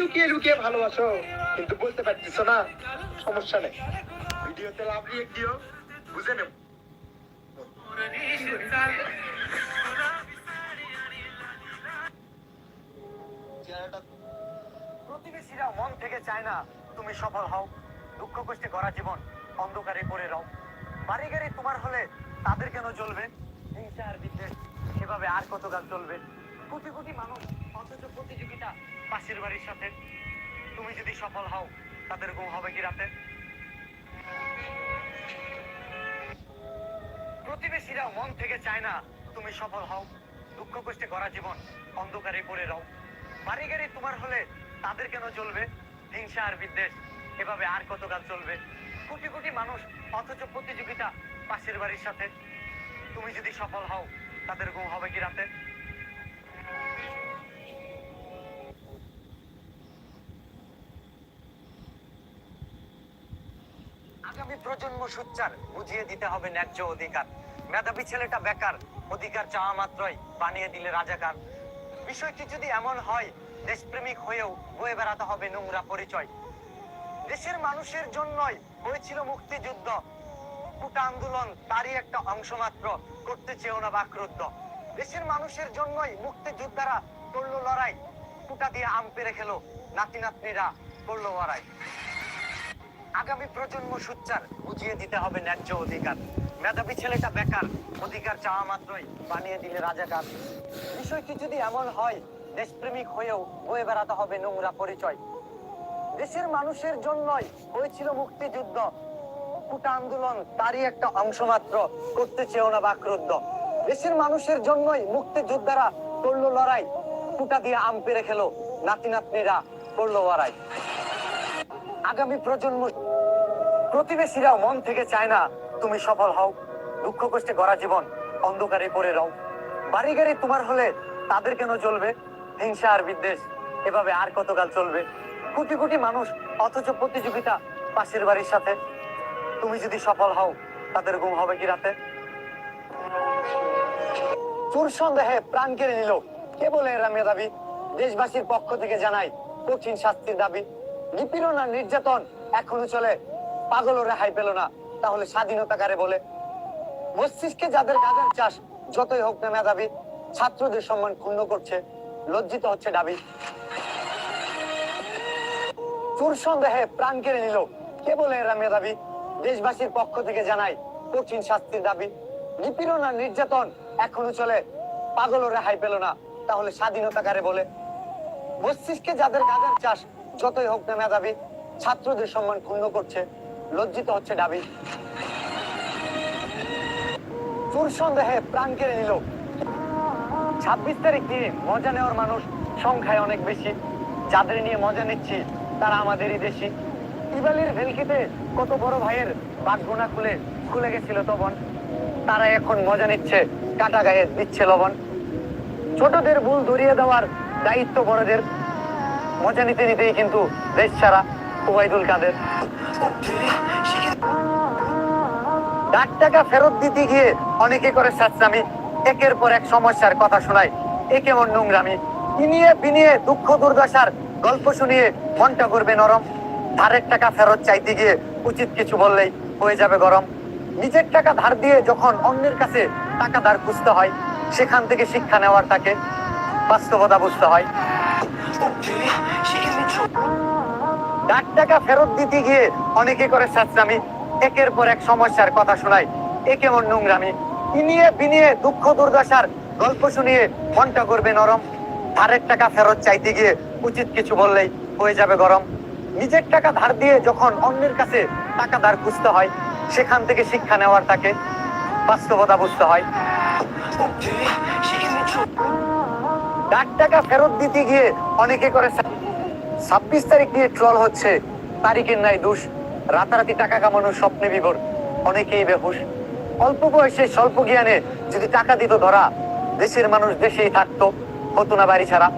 লুকিয়ে লুকিয়ে ভালোবাসো, কিন্তু বলতে পারছিস না, সমস্যা নেই। ভিডিওতে লাভ রিয়েক্ট দিও, বুঝে নেব। প্রতিবেশীরা মন থেকে চায় না, তুমি সফল হও। দুঃখ কষ্টে গড়া জীবন অন্ধকারে পড়ে রও। বাড়ি গাড়ি তোমার হলে তাদের কেন চলবে সেভাবে আর কত কাল চলবে কোটি কোটি মানুষ অথচ প্রতিযোগিতা পাশের বাড়ির সাথে। তুমি যদি সফল হও, তাদের ঘুম হবে কি রাতে? প্রতিবেশীরা মন থেকে চায় না, তুমি সফল হও। দুঃখ কষ্টে গড়া জীবন অন্ধকারে পড়ে রও। বাড়ি গাড়ি তোমার হলে তাদের কেন চলবে? হিংসা আর বিদ্বেষ, এভাবে আর কতকাল চলবে? কোটি কোটি মানুষ অথচ প্রতিযোগিতা পাশের বাড়ির সাথে। তুমি যদি সফল হও, তাদের ঘুম হবে কি রাতে? আগামী প্রজন্ম সোচ্চার বুঝিয়ে দিতে হবে ন্যায্য অধিকার। মেধাবী ছেলেটা বেকার, অধিকার চাওয়া মাত্রই বানিয়ে দিলে রাজাকার। বিষয়টি যদি এমন হয়, দেশপ্রেমিক হয়েও বয়ে বেড়াতে হবে নোংরা পরিচয়। দেশের মানুষের জন্যই হয়েছিল মুক্তিযুদ্ধ। কুটা আন্দোলন তারই একটা অংশ মাত্র, করতে চেয়েও না বাক্রুদ্ধ। দেশের মানুষের জন্যই মুক্তিযোদ্ধারা করল লড়াই। কুটা দিয়ে আম পেরে খেলো নাতি নাতনিরা করল লড়াই। আগামী প্রজন্ম সুচ্চার, বুঝিয়ে দিতে হবে ন্যায্য অধিকার। মেধাবী ছেলেটা বেকার, অধিকার চাওয়া মাত্রই বানিয়ে দিলে রাজাকার। বিষয়টি যদি এমন হয়, দেশপ্রেমিক হয়েও বয়ে বেড়াতে হবে নোংরা পরিচয়। দেশের মানুষের জন্যই হয়েছিল মুক্তিযুদ্ধ। কুটা আন্দোলন তারই একটা অংশ মাত্র, করতে চেয়েও না বাক্রুদ্ধ। দেশের মানুষের জন্যই মুক্তিযোদ্ধারা করল লড়াই। কুটা দিয়ে আম পেরে খেলো নাতি নাতনিরা করল লড়াই। আগামী প্রজন্ম প্রতিবেশীরাও মন থেকে চায় না তুমি সফল হও। দুঃখ কষ্টে গড়া জীবন অন্ধকারে পড়ে রও। বাড়ি গাড়ি তোমার হলে তাদের কেন চলবে হিংসা আর বিদ্বেষ, এভাবে আর কতকাল চলবে? কোটি কোটি মানুষ অথচ প্রতিযোগিতা পাশের বাড়ির সাথে। তুমি যদি সফল হও, তাদের ঘুম হবে কি রাতে? চোর সন্দেহে প্রাণ কেড়ে নিল। কেবল এরা মেধাবী। দেশবাসীর পক্ষ থেকে জানাই কঠিন শাস্তির দাবি। নিপীড়ন আর নির্যাতন এখনও চলে। পাগলও রেহাই পেল না। তাহলে স্বাধীনতা কারে বলে? মস্তিষ্কে যাদের গাজর চাষ যতই হোক না মেধাবী, ছাত্রদের সম্মান ক্ষুণ্ণ করছে, লজ্জিত হচ্ছে দাবি চোর সন্দেহে প্রাণ কেড়ে নিল। কে বলে এরা মেধাবী। দেশবাসীর পক্ষ থেকে জানাই কঠিন শাস্তির দাবি। নিপীড়ন আর নির্যাতন এখনও চলে। পাগলও রেহাই পেল না। তাহলে স্বাধীনতা বলে? মস্তিষ্কে যাদের গাজর চাষ যতই হোক না মেধাবী, ছাত্রদের সম্মান ক্ষুণ্ণ করছে, লজ্জিত হচ্ছে দাবি চোর সন্দেহে প্রাণ কেড়ে নিল। ছাব্বিশ তারিখ দিয়ে মজা নেওয়ার মানুষ সংখ্যায় অনেক বেশি। যাদের নিয়ে মজা নিচ্ছি, তারা আমাদেরই দেশি। ইবালির ভেলকিতে কত বড় ভাইয়ের বাঘগোনা খুলে খুলে গেছিল তবন তারা এখন মজা নিচ্ছে, কাটা গায়ে দিচ্ছে লবণ। ছোটদের ভুল ধরিয়ে দেওয়ার দায়িত্ব বড়দের। মজা নিতে নিতেই কিন্তু দেশ ছাড়া ওবায়দুল কাদের। ডাক টাকা ফেরত দিতে গিয়ে অনেকে করে সাচ্চামি একের পর এক সমস্যার কথা শোনায়। এ কেমন নোংরামি? ইনিয়ে বিনিয়ে দুঃখ দুর্দশার গল্প শুনিয়ে মনটা করবে নরম। ধারের টাকা ফেরত চাইতে গিয়ে উচিত কিছু বললেই হয়ে যাবে গরম। নিজের টাকা ধার দিয়ে যখন অন্যের কাছে টাকা ধার খুঁজতে হয়, সেখান থেকে শিক্ষা নেওয়ার তাকে বাস্তবতা বুঝতে হয়। ডাক টাকা ফেরত দিতে গিয়ে অনেকে করে সাচ্চামি একের পর এক সমস্যার কথা নোংরামি? ইনিয়ে বিনিয়ে দুঃখ দুর্দশার গল্প শুনিয়ে মনটা করবে নরম। ধারের টাকা ফেরত চাইতে গিয়ে উচিত কিছু বললেই হয়ে যাবে গরম। নিজের টাকা ধার দিয়ে যখন অন্যের কাছে টাকা ধার খুঁজতে হয়, সেখান থেকে শিক্ষা নেওয়ার তাকে বাস্তবতা বুঝতে হয়। ডাক টাকা ফেরত দিতে গিয়ে অনেকে করে ছাব্বিশ তারিখ নিয়ে ট্রল হচ্ছে। তারিখের নাই দোষ। রাতারাতি টাকা কামানোর স্বপ্নে বিভোর। অনেকেই বেহুশ। অল্প বয়সে স্বল্প জ্ঞানে যদি টাকা দিত ধরা, দেশের মানুষ দেশেই থাকতো, হতো না বাড়ি ছাড়া।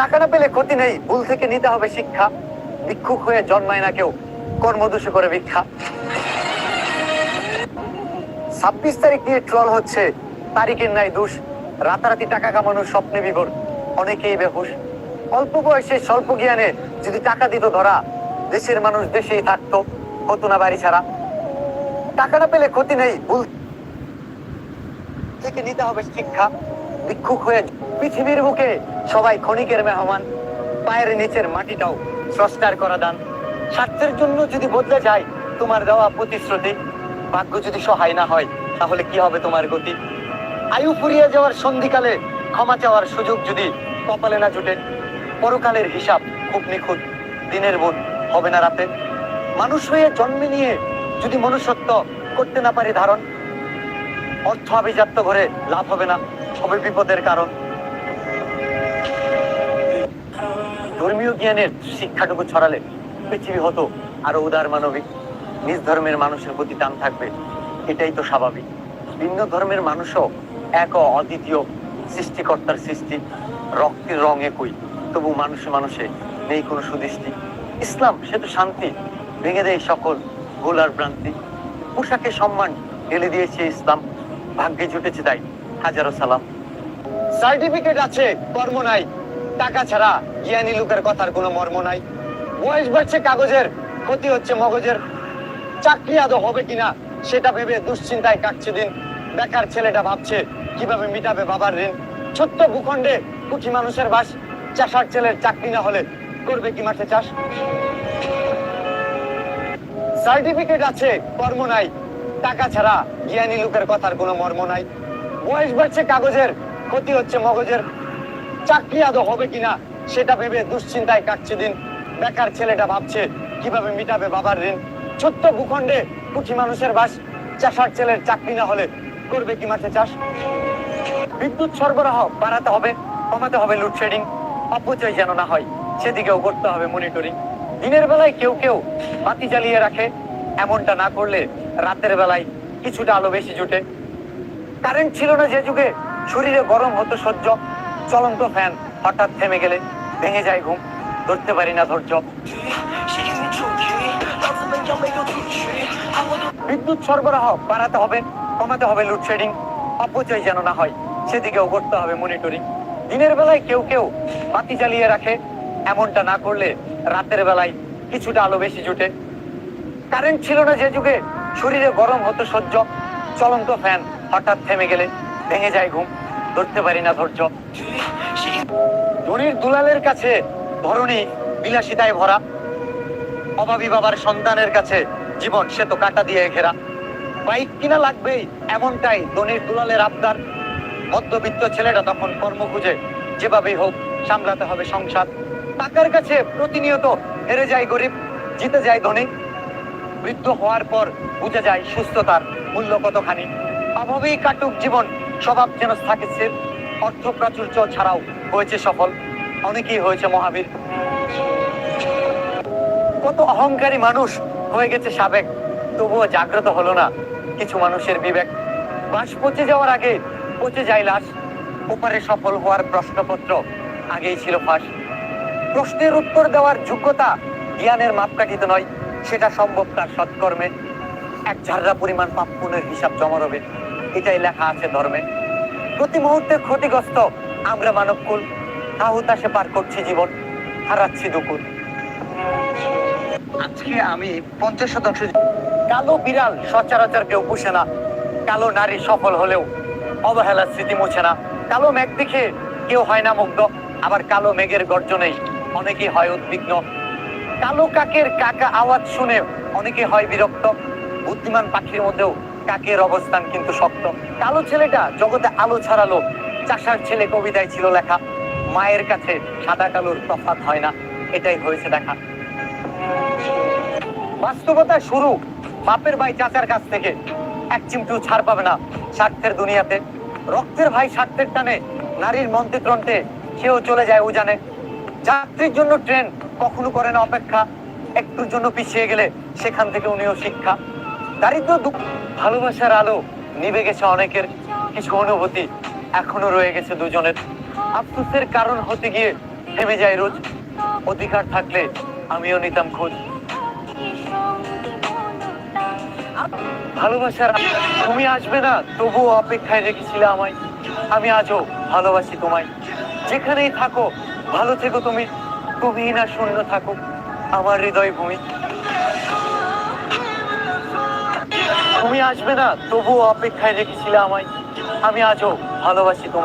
টাকা না পেলে ক্ষতি নেই, ভুল থেকে নিতে হবে শিক্ষা। ভিক্ষুক হয়ে জন্মায় না কেউ, কর্মদোষে করে ভিক্ষা। ছাব্বিশ তারিখ নিয়ে ট্রল হচ্ছে, তারিখের নাই দোষ। রাতারাতি টাকা কামানোর স্বপ্নে বিভোর। অনেকেই বেহুশ। অল্প বয়সে স্বল্প জ্ঞানে যদি টাকা দিত ধরা, দেশের মানুষ দেশেই থাকতো, হতো না বাড়ি ছাড়া। টাকাটা পেলে ক্ষতি নেই, ভুল থেকে নিতে হবে শিক্ষা। ভিক্ষুক হয়ে পৃথিবীর বুকে সবাই ক্ষণিকের মেহমান, পায়ের নিচের মাটিটাও স্রষ্টার করা দান। স্বার্থের জন্য যদি বদলে যায় তোমার দেওয়া প্রতিশ্রুতি, ভাগ্য যদি সহায় না হয়, তাহলে কি হবে তোমার গতি? আয়ু ফুরিয়ে যাওয়ার সন্ধিকালে ক্ষমা চাওয়ার সুযোগ যদি কপালে না জুটে, পরকালের হিসাব খুব নিখুঁত, দিনের বোধ হবে না রাতে। মানুষ হয়ে জন্মে নিয়ে যদি মনুষ্যত্ব করতে না পারি ধারণ, অর্থ আভিজাত্য করে লাভ হবে না, হবে বিপদের কারণ। ধর্মীয় জ্ঞানের শিক্ষাটুকু ছড়ালে পৃথিবী হতো আরও উদার মানবিক। নিজ ধর্মের মানুষের প্রতি টান থাকবে, এটাই তো স্বাভাবিক। ভিন্ন ধর্মের মানুষও এক অদ্বিতীয় সৃষ্টিকর্তার সৃষ্টি। রক্তের রং একই, তবু মানুষে মানুষে নেই কোনো সুদৃষ্টি। ইসলাম, সে তো শান্তি, ভেঙে দেয় সকল ভুল আর ভ্রান্তি। পোশাকে সম্মান ঢেলে দিয়েছে ইসলাম, ভাগ্যে জুটেছে তাই হাজারো সালাম। সার্টিফিকেট আছে, কর্ম নাই। টাকা ছাড়া জ্ঞানী লোকের কথার কোনো মর্ম নাই। বয়স বাড়ছে কাগজের, ক্ষতি হচ্ছে মগজের। চাকরি আদৌ হবে কিনা, সেটা ভেবে দুশ্চিন্তায় কাটছে দিন। বেকার ছেলেটা ভাবছে কীভাবে মিটাবে বাবার ঋণ? ছোট্ট ভূখণ্ডে কুঠি মানুষের বাস, চাষার ছেলের চাকরি না হলে করবে কি মাঠে চাষ? সার্টিফিকেট আছে কর্ম নাই। টাকা ছাড়া জ্ঞানী লোকের কথার কোনো মর্ম নাই। বয়স বাড়ছে কাগজের, ক্ষতি হচ্ছে মগজের। চাকরি আদৌ হবে কিনা, সেটা ভেবে দুশ্চিন্তায় কাটছে দিন। বেকার ছেলেটা ভাবছে কীভাবে মিটাবে বাবার ঋণ? ছোট্ট ভূখণ্ডে কুঠি মানুষের বাস, চাষার ছেলের চাকরি না হলে করবে কি মাঠে চাষ? বিদ্যুৎ সরবরাহ বাড়াতে হবে, কমাতে হবে লোডশেডিং অপচয় যেন না হয়, সেদিকেও করতে হবে মনিটরিং দিনের বেলায় কেউ কেউ বাতি জ্বালিয়ে রাখে, এমনটা না করলে রাতের বেলায় কিছুটা আলো বেশি জুটে। কারেন্ট ছিল না যে যুগে, শরীরে গরম হতো সহ্য, চলন্ত ফ্যান হঠাৎ থেমে গেলে ভেঙে যায় ঘুম, ধরতে পারি না ধৈর্য। বিদ্যুৎ সরবরাহ বাড়াতে হবে, কমাতে হবে লোডশেডিং অপচয় যেন না হয়। সেদিকেও করতে হবে মনিটরিং দিনের বেলায় কেউ কেউ বাতি জ্বালিয়ে রাখে, এমনটা না করলে রাতের বেলায় কিছুটা আলো বেশি জুটে। কারেন্ট ছিল না যে যুগে, শরীরে গরম হতো সহ্য। চলন্ত ফ্যান হঠাৎ থেমে গেলে ভেঙে যায় ঘুম। ধরতে পারি না ধৈর্য। ধনির দুলালের কাছে ধরণী বিলাসিতায় ভরা। অভাবী বাবার সন্তানের কাছে জীবন সে তো কাটা দিয়ে ঘেরা। বাইক কিনা লাগবেই, এমনটাই ধনির দুলালের আবদার। মধ্যবিত্ত ছেলেটা তখন কর্ম খুঁজে যেভাবেই হোক সামলাতে হবে সংসার। টাকার কাছে প্রতিনিয়ত হেরে যায় গরিব, জিতে যায় ধনী। বৃদ্ধ হওয়ার পর বুঝে যায় সুস্থতার মূল্য কতখানি। অভাবেই কাটুক জীবন, স্বভাব যেন থাকে স্থির অর্থ প্রাচুর্য ছাড়াও হয়েছে সফল। অনেকেই হয়েছে মহাবীর। কত অহংকারী মানুষ হয়ে গেছে সাবেক। তবুও জাগ্রত হলো না কিছু মানুষের বিবেক। বাস পচে যাওয়ার আগে পচে যায় লাশ। ওপারে সফল হওয়ার প্রশ্নপত্র আগেই ছিল ফাঁস। প্রশ্নের উত্তর দেওয়ার যোগ্যতা জ্ঞানের মাপকাঠিতে নয়, সেটা সম্ভব তার সৎকর্মে। এক ঝাড়া পরিমাণ পাপ পুণ্যের হিসাব জমা রবে, এটাই লেখা আছে ধর্মে। প্রতি মুহূর্তে ক্ষতিগ্রস্ত আমরা মানব মানবকুল তাহুতাসে পার করছি জীবন, হারাচ্ছি দুকুল। আজকে আমি পঞ্চাশ শতাংশ কালো বিড়াল সচরাচর কেউ পুষে না, কালো নারী সফল হলেও অবহেলার স্মৃতি মুছে না। কালো মেঘ দেখে কেউ হয় না মুগ্ধ, আবার কালো মেঘের গর্জনেই অনেকেই হয় উদ্বিগ্ন। কালো কাকের কাকা আওয়াজ শুনে অনেকে হয় বিরক্ত। বুদ্ধিমান পাখির মধ্যেও কাকের অবস্থান কিন্তু শক্ত। কালো ছেলেটা জগতে আলো ছড়ালো, চাষার ছেলে কবিতায় ছিল লেখা, মায়ের কাছে সাদা কালোর তফাৎ হয় না, এটাই হয়েছে দেখা। বাস্তবতা শুরু বাপের ভাই চাচার কাছ থেকে। এক চিমটু ছাড় পাবে না স্বার্থের দুনিয়াতে। রক্তের ভাই স্বার্থের টানে, নারীর মন্ত্রন্তে সেও চলে যায় উজানে। যাত্রীর জন্য ট্রেন কখনো করে না অপেক্ষা, একটুর জন্য পিছিয়ে গেলে সেখান থেকে উনিও শিক্ষা। দারিদ্র দুঃখ ভালোবাসার আলো নিভে গেছে অনেকের, কিছু অনুভূতি এখনও রয়ে গেছে দুজনের। আফসোসের কারণ হতে গিয়ে থেমে যায় রোজ। অধিকার থাকলে আমিও নিতাম খোঁজ। ভালোবাসার তুমি আসবে না, তবুও অপেক্ষায় রেখেছিলে আমায়। আমি আজও ভালোবাসি তোমায়। যেখানেই থাকো, ভালো থেকো তুমি। তুমি না শূন্য থাকো, আমার হৃদয় ভূমি তুমি আসবে না, তবুও অপেক্ষায় রেখেছিলে আমায়। আমি আজও ভালোবাসি তোমায়।